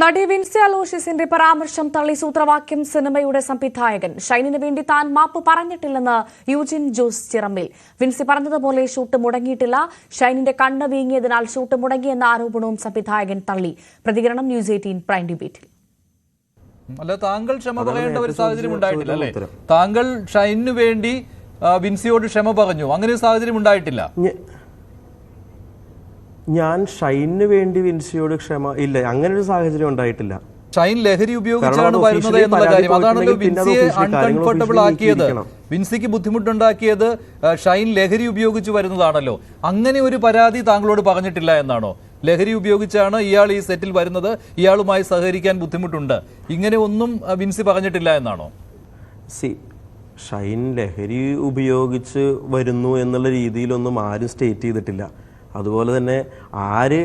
നടി വിൻസി അലോഷ്യസിന്റെ പരാമർശം തള്ളി സൂത്രവാക്യം സിനിമയുടെ സംവിധായകൻ. ഷൈനിന് വേണ്ടി താൻ മാപ്പ് പറഞ്ഞിട്ടില്ലെന്ന് യൂജിൻ ജോസ് ചിറമ്മിൽ വിൻസി പറഞ്ഞതുപോലെ ഷൂട്ട് മുടങ്ങിയിട്ടില്ല. ഷൈനിന്റെ കണ്ണ് വീങ്ങിയതിനാൽ ഷൂട്ട് മുടങ്ങിയെന്ന ആരോപണവും സംവിധായകൻ തള്ളി. പ്രതികരണം ന്യൂസ് എയ്റ്റീൻ പ്രൈം ഡിബേറ്റിൽ. അല്ല താങ്കൾ ക്ഷമ പറയേണ്ട ഒരു സാഹചര്യം ഉണ്ടായിട്ടില്ല അല്ലേ? താങ്കൾ ഷൈനു വേണ്ടി വിൻസിയോട് ക്ഷമ പറഞ്ഞു. അങ്ങനെ ഒരു സാഹചര്യം ഉണ്ടായിട്ടില്ല. ഞാൻ ഷൈനിന് വേണ്ടി വിൻസിയോട് ക്ഷമ ഇല്ല അങ്ങനെ ഒരു സാഹചര്യം ഉണ്ടായിട്ടില്ല. ഷൈൻ ലഹരി ഉപയോഗിച്ചാണ് വരുന്നത് എന്നുള്ള കാര്യം. അതാണല്ലോ വിൻസിയെ അൺകംഫർട്ടബിൾ ആക്കിയത്. വിൻസിക്ക് ബുദ്ധിമുട്ടുണ്ടാക്കിയത് ഷൈൻ ലഹരി ഉപയോഗിച്ച് വരുന്നതാണല്ലോ. അങ്ങനെ ഒരു പരാതി താങ്കളോട് പറഞ്ഞിട്ടില്ല എന്നാണോ? ലഹരി ഉപയോഗിച്ചാണ് ഇയാൾ ഈ സെറ്റിൽ വരുന്നത് ഇയാളുമായി സഹകരിക്കാൻ ബുദ്ധിമുട്ടുണ്ട്. ഇങ്ങനെ ഒന്നും വിൻസി പറഞ്ഞിട്ടില്ല എന്നാണോ? സി ഷൈൻ ലഹരി ഉപയോഗിച്ച് വരുന്നു എന്നുള്ള രീതിയിലൊന്നും ആരും സ്റ്റേറ്റ് ചെയ്തിട്ടില്ല. അതുപോലെ തന്നെ ആര്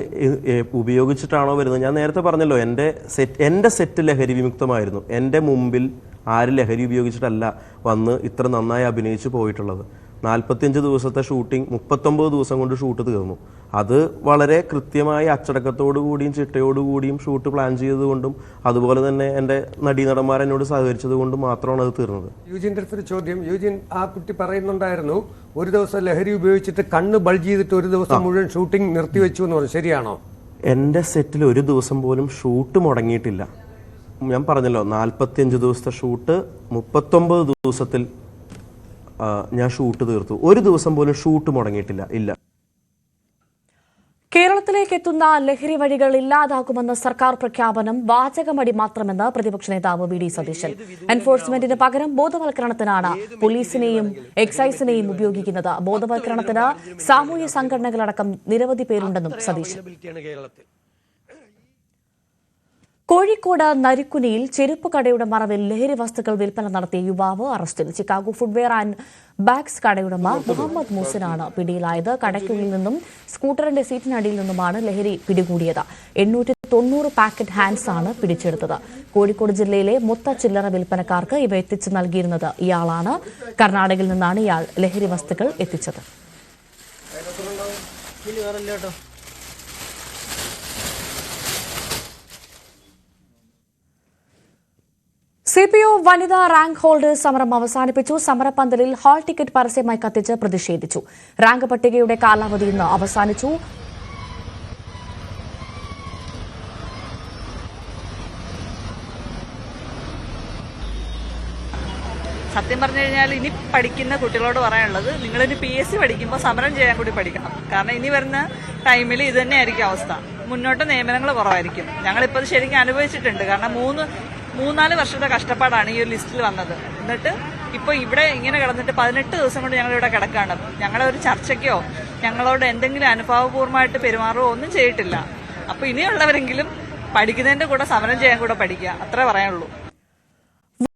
ഉപയോഗിച്ചിട്ടാണോ വരുന്നത്? ഞാൻ നേരത്തെ പറഞ്ഞല്ലോ എന്റെ സെറ്റ് എന്റെ സെറ്റ് ലഹരി വിമുക്തമായിരുന്നു. എന്റെ മുമ്പിൽ ആര് ലഹരി ഉപയോഗിച്ചിട്ടല്ല വന്ന് ഇത്ര നന്നായി അഭിനയിച്ച് പോയിട്ടുള്ളത്. നാൽപ്പത്തിയഞ്ച് ദിവസത്തെ ഷൂട്ടിംഗ് മുപ്പത്തൊമ്പത് ദിവസം കൊണ്ട് ഷൂട്ട് തീർന്നു. അത് വളരെ കൃത്യമായി അച്ചടക്കത്തോടു കൂടിയും ചിട്ടയോടു കൂടിയും ഷൂട്ട് പ്ലാൻ ചെയ്തതുകൊണ്ടും അതുപോലെ തന്നെ എന്റെ നടീനടന്മാർ എന്നോട് സഹകരിച്ചത് കൊണ്ടും മാത്രമാണ് അത് തീർന്നത്. യുജിന്റെ അടുത്തൊരു ചോദ്യം. യുജിൻ ആ കുട്ടി പറയുന്നുണ്ടായിരുന്നു ഒരു ദിവസം ലഹരി ഉപയോഗിച്ചിട്ട് കണ്ണ് ബൾജ് ചെയ്തിട്ട് ഒരു ദിവസം മുഴുവൻ ഷൂട്ടിംഗ് നിർത്തിവെച്ചു എന്ന് പറഞ്ഞു. ശരിയാണോ? എന്റെ സെറ്റിൽ ഒരു ദിവസം പോലും ഷൂട്ട് മുടങ്ങിയിട്ടില്ല. ഞാൻ പറഞ്ഞല്ലോ നാൽപ്പത്തിയഞ്ച് ദിവസത്തെ ഷൂട്ട് മുപ്പത്തൊമ്പത് ദിവസത്തിൽ ഞാൻ ഷൂട്ട് തീർത്തു. ഒരു ദിവസം പോലും ഷൂട്ട് മുടങ്ങിയിട്ടില്ല. ഇല്ല. കേരളത്തിലേക്ക് എത്തുന്ന ലഹരി വഴികൾ ഇല്ലാതാക്കുമെന്ന സർക്കാർ പ്രഖ്യാപനം വാചകമടി മാത്രമെന്ന് പ്രതിപക്ഷ നേതാവ് വി ഡി സതീശൻ. എൻഫോഴ്സ്മെന്റിന് പകരം ബോധവൽക്കരണത്തിനാണ് പോലീസിനെയും എക്സൈസിനെയും ഉപയോഗിക്കുന്നത്. ബോധവൽക്കരണത്തിന് സാമൂഹ്യ സംഘടനകളടക്കം നിരവധി പേരുണ്ടെന്നും സതീശൻ. കോഴിക്കോട് നരിക്കുനിയിൽ ചെരുപ്പ് കടയുടെ മറവിൽ ലഹരി വസ്തുക്കൾ വിൽപ്പന നടത്തിയ യുവാവ് അറസ്റ്റിൽ. ചിക്കാഗോ ഫുഡ്വെയർ ആൻഡ് ബാഗ്സ് കടയുടമ മുഹമ്മദ് മൂസിനാണ് പിടിയിലായത്. കടയ്ക്കുള്ളിൽ നിന്നും സ്കൂട്ടറിന്റെ സീറ്റിനടിയിൽ നിന്നുമാണ് ലഹരി പിടികൂടിയത്. എണ്ണൂറ്റി തൊണ്ണൂറ് പാക്കറ്റ് ഹാൻഡ്സ് ആണ് പിടിച്ചെടുത്തത്. കോഴിക്കോട് ജില്ലയിലെ മൊത്ത ചില്ലറ വിൽപ്പനക്കാർക്ക് ഇവ എത്തിച്ചു നൽകിയിരുന്നത് ഇയാളാണ്. കർണാടകയിൽ നിന്നാണ് ഇയാൾ ലഹരി വസ്തുക്കൾ എത്തിച്ചത്. സി പി ഒ വനിതാ റാങ്ക് ഹോൾഡേഴ്സ് സമരം അവസാനിപ്പിച്ചു. സമരപന്തലിൽ ഹാൾ ടിക്കറ്റ് പരസ്യമായി കത്തിച്ച് പ്രതിഷേധിച്ചു. റാങ്ക് പട്ടികയുടെ കാലാവധി ഇന്ന് അവസാനിച്ചു. സത്യം പറഞ്ഞു കഴിഞ്ഞാൽ ഇനി പഠിക്കുന്ന കുട്ടികളോട് പറയാനുള്ളത് നിങ്ങളിനി പി എസ് സി പഠിക്കുമ്പോൾ സമരം ചെയ്യാൻ കൂടി പഠിക്കണം. കാരണം ഇനി വരുന്ന ടൈമിൽ ഇത് തന്നെയായിരിക്കും അവസ്ഥ. മുന്നോട്ട് നിയമനങ്ങൾ കുറവായിരിക്കും. ഞങ്ങളിപ്പോൾ ശരിക്കും അനുഭവിച്ചിട്ടുണ്ട്. കാരണം മൂന്ന് മൂന്നാൽ വർഷത്തെ കഷ്ടപ്പാടാണ് ഈ ഒരു ലിസ്റ്റിൽ വന്നത്. എന്നിട്ട് ഇപ്പോൾ ഇവിടെ ഇങ്ങനെ കിടന്നിട്ട് പതിനെട്ട് ദിവസം കൊണ്ട് ഞങ്ങൾ ഇവിടെ കിടക്കാണ്. ഞങ്ങളെ ഒരു ചർച്ചയ്ക്കോ ഞങ്ങളോട് എന്തെങ്കിലും അനുഭാവപൂർവമായിട്ട് പെരുമാറുകയോ ഒന്നും ചെയ്തിട്ടില്ല. അപ്പോൾ ഇനിയുള്ളവരെങ്കിലും പഠിക്കുന്നതിന്റെ കൂടെ സമരം ചെയ്യാൻ കൂടെ പഠിക്കുക. അത്രേ പറയാനുള്ളൂ.